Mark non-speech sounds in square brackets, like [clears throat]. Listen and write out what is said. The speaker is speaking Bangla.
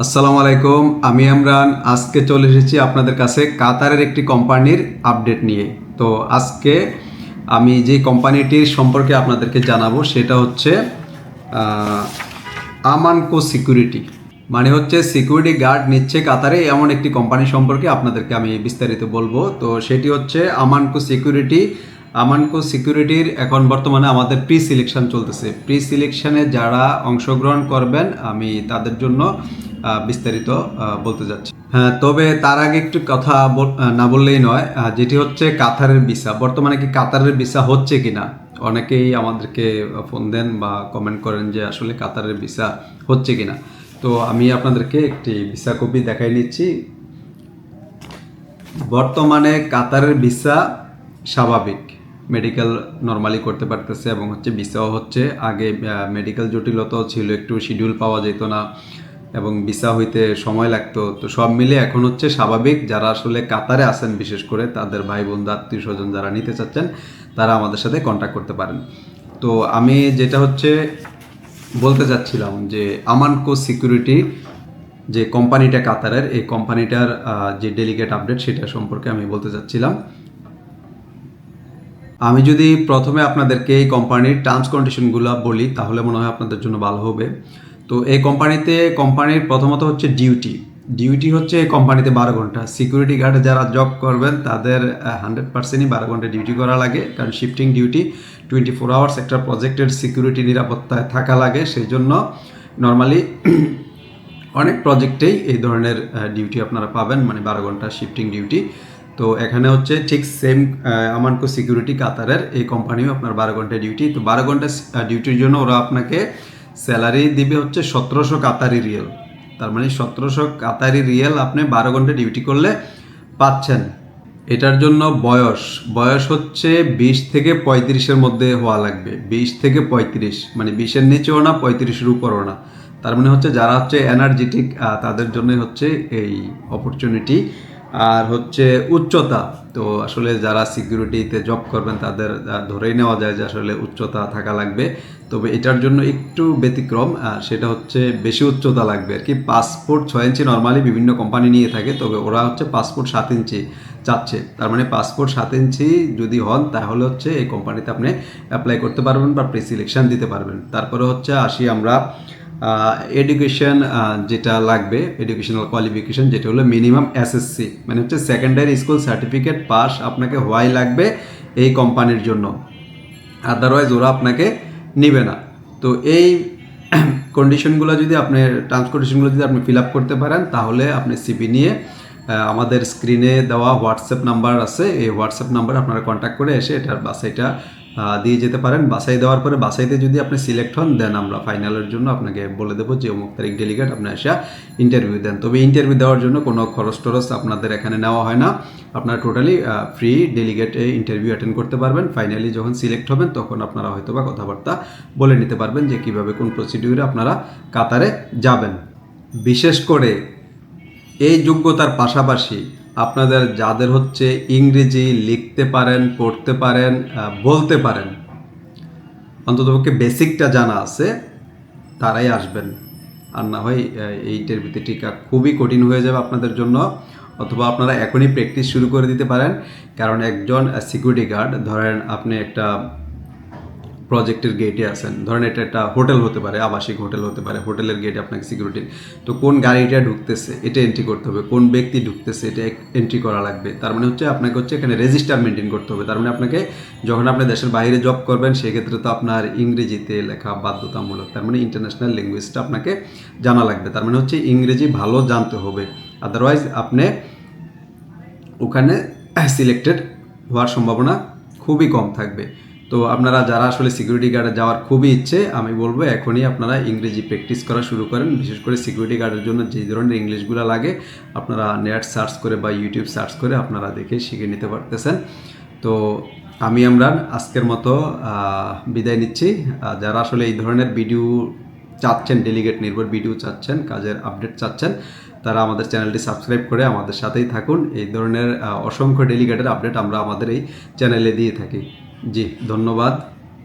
আসসালামু আলাইকুম, আমি ইমরান। আজকে চলে এসেছি আপনাদের কাছে কাতারের একটি কোম্পানির আপডেট নিয়ে। তো আজকে আমি যে কোম্পানিটির সম্পর্কে আপনাদেরকে জানাব, সেটা হচ্ছে আমানকো সিকিউরিটি। মানে হচ্ছে সিকিউরিটি গার্ড নিচ্ছে কাতারে এমন একটি কোম্পানি সম্পর্কে আপনাদেরকে আমি বিস্তারিত বলব। তো সেটি হচ্ছে আমানকো সিকিউরিটি আমানকো সিকিউরিটির এখন বর্তমানে আমাদের প্রি সিলেকশন চলতেছে। প্রি সিলেকশনে যারা অংশগ্রহণ করবেন, আমি তাদের জন্য বিস্তারিত বলতে যাচ্ছি। হ্যাঁ তবে তার আগে একটু কথা না বললেই নয়। যেটি হচ্ছে কাতারের ভিসা। বর্তমানে কি কাতারের ভিসা হচ্ছে কিনা? অনেকেই আমাদেরকে ফোন দেন বা কমেন্ট করেন যে আসলে কাতারের ভিসা হচ্ছে কিনা। তো আমি আপনাদেরকে একটি ভিসা কপি দেখাই নিচ্ছি। বর্তমানে কাতারের ভিসা স্বাভাবিক। মেডিকেল নর্মালি করতে পারতেছে এবং হচ্ছে ভিসাও হচ্ছে। আগে মেডিকেল জটিলতাও ছিল, একটু শিডিউল পাওয়া যেত না এবং ভিসা হইতে সময় লাগতো। তো সব মিলে এখন হচ্ছে স্বাভাবিক, যারা আসলে কাতারে আছেন বিশেষ করে, তাদের ভাই বোন আত্মীয় স্বজন যারা নিতে চাচ্ছেন, তারা আমাদের সাথে কন্ট্যাক্ট করতে পারেন। তো আমি যেটা হচ্ছে বলতে চাচ্ছিলাম যে আমানকো সিকিউরিটি যে কোম্পানিটা কাতারের, এই কোম্পানিটার যে ডেলিগেট আপডেট সেটা সম্পর্কে আমি বলতে চাচ্ছিলাম। আমি যদি প্রথমে আপনাদেরকে এই কোম্পানির টার্মস কন্ডিশনগুলো বলি, তাহলে মনে হয় আপনাদের জন্য ভালো হবে। তো এই কোম্পানিতে কোম্পানির প্রথমত হচ্ছে ডিউটি ডিউটি হচ্ছে এই কোম্পানিতে বারো ঘণ্টা। সিকিউরিটি গার্ডে যারা জব করবেন, তাদের হান্ড্রেড পার্সেন্টই বারো ঘণ্টা ডিউটি করা লাগে। কারণ shifting duty twenty four hours একটা প্রজেক্টের সিকিউরিটি নিরাপত্তায় থাকা লাগে। সেই জন্য নর্মালি অনেক প্রজেক্টেই এই ধরনের ডিউটি আপনারা পাবেন। মানে বারো ঘণ্টা শিফটিং ডিউটি তো এখানে হচ্ছে ঠিক সেম আমানকো সিকিউরিটি কাতারের এই কোম্পানিও আপনার বারো ঘণ্টা ডিউটি তো বারো ঘণ্টা ডিউটির জন্য ওরা আপনাকে স্যালারি দিবে হচ্ছে সতেরোশো কাতারি রিয়েল তার মানে সতেরোশো কাতারি রিয়েল আপনি বারো ঘণ্টা ডিউটি করলে পাচ্ছেন। এটার জন্য বয়স বয়স হচ্ছে বিশ থেকে পঁয়ত্রিশের মধ্যে হওয়া লাগবে। বিশ থেকে পঁয়ত্রিশ মানে বিশের নিচেও না, পঁয়ত্রিশের উপরও না। তার মানে হচ্ছে যারা হচ্ছে এনার্জেটিক তাদের জন্যই হচ্ছে এই অপরচুনিটি আর হচ্ছে উচ্চতা। তো আসলে যারা সিকিউরিটিতে জব করবেন, তাদের ধরেই নেওয়া যায় যে আসলে উচ্চতা থাকা লাগবে। তবে এটার জন্য একটু ব্যতিক্রম আর সেটা হচ্ছে বেশি উচ্চতা লাগবে। আর কি পাসপোর্ট ছয় ইঞ্চি নর্মালি বিভিন্ন কোম্পানি নিয়ে থাকে, তবে ওরা হচ্ছে পাসপোর্ট সাত ইঞ্চি চাচ্ছে। তার মানে পাসপোর্ট সাত ইঞ্চি যদি হন, তাহলে হচ্ছে এই কোম্পানিতে আপনি অ্যাপ্লাই করতে পারবেন বা প্রি সিলেকশন দিতে পারবেন। তারপরে হচ্ছে আসি আমরা এডুকেশন যেটা লাগবে এডুকেশনাল কোয়ালিফিকেশন যেটা হলো মিনিমাম এসএসসি মানে হচ্ছে সেকেন্ডারি স্কুল সার্টিফিকেট পাস আপনাকে হওয়াই লাগবে এই কোম্পানির জন্য। আদারওয়াইজ ওরা আপনাকে নিবে না। তো এই [clears throat] কন্ডিশনগুলো যদি আপনি টার্মস কন্ডিশনগুলো যদি আপনি ফিল আপ করতে পারেন, তাহলে আপনি সিপি নিয়ে আমাদের স্ক্রিনে দেওয়া হোয়াটসঅ্যাপ নাম্বার আছে। এই হোয়াটসঅ্যাপ নাম্বার আপনারা কন্ট্যাক্ট করে এসে এটার বাসাইটা দিয়ে যেতে পারেন। বাসাই দেওয়ার পরে বাসাইতে যদি আপনি সিলেক্ট হন দেন আমরা ফাইনালের জন্য আপনাকে বলে দেবো যে অমুক তারিখ ডেলিগেট আপনি এসে ইন্টারভিউ দেন। তবে ইন্টারভিউ দেওয়ার জন্য কোনো খরচ টরচ আপনাদের এখানে নেওয়া হয় না। আপনারা টোটালি ফ্রি ডেলিগেটে ইন্টারভিউ অ্যাটেন্ড করতে পারবেন। ফাইনালি যখন সিলেক্ট হবেন, তখন আপনারা হয়তো বা কথাবার্তা বলে নিতে পারবেন যে কীভাবে কোন প্রসিডিউরে আপনারা কাতারে যাবেন। বিশেষ করে এই যোগ্যতার পাশাপাশি আপনাদের যাদের হচ্ছে ইংরেজি লিখতে পারেন পড়তে পারেন বলতে পারেন অন্ততপক্ষে বেসিকটা জানা আছে তারাই আসবেন। আর না হয় আহ, এই ইন্টারভিউতে টিকা খুবই কঠিন হয়ে যাবে আপনাদের জন্য অথবা আপনারা এখনই প্র্যাকটিস শুরু করে দিতে পারেন। কারণ একজন সিকিউরিটি গার্ড ধরেন আপনি একটা প্রজেক্টের গেটে আছেন। ধরেন এটা একটা হোটেল হতে পারে, আবাসিক হোটেল হতে পারে হোটেলের গেটে আপনাকে সিকিউরিটি তো কোন গাড়িটা ঢুকতেছে, এটা এন্ট্রি করতে হবে। কোন ব্যক্তি ঢুকতেছে, এটা এন্ট্রি করা লাগবে। তার মানে হচ্ছে আপনাকে হচ্ছে এখানে রেজিস্টার মেনটেন করতে হবে। তার মানে আপনাকে যখন আপনি দেশের বাইরে জব করবেন, সেক্ষেত্রে তো আপনার ইংরেজিতে লেখা বাধ্যতামূলক। তার মানে ইন্টারন্যাশনাল ল্যাঙ্গুয়েজটা আপনাকে জানা লাগবে। তার মানে হচ্ছে ইংরেজি ভালো জানতে হবে। আদারওয়াইজ আপনি ওখানে সিলেক্টেড হওয়ার সম্ভাবনা খুবই কম থাকবে। তো আপনারা যারা আসলে সিকিউরিটি গার্ডে যাওয়ার খুবই ইচ্ছে, আমি বলব এখনই আপনারা ইংরেজি প্র্যাকটিস করা শুরু করেন। বিশেষ করে সিকিউরিটি গার্ডের জন্য যে ধরনের ইংলিশগুলো লাগে, আপনারা নেট সার্চ করে বা ইউটিউব সার্চ করে আপনারা দেখে শিখে নিতে পারতেছেন। তো আমি, আমরা আজকের মতো বিদায় নিচ্ছি। যারা আসলে এই ধরনের ভিডিও চাচ্ছেন ডেলিগেট নির্ভর ভিডিও চাচ্ছেন, কাজের আপডেট চাচ্ছেন, তারা আমাদের চ্যানেলটি সাবস্ক্রাইব করে আমাদের সাথেই থাকুন। এই ধরনের অসংখ্য ডেলিগেটের আপডেট আমরা আমাদের এই চ্যানেলে দিয়ে থাকি। জি ধন্যবাদ।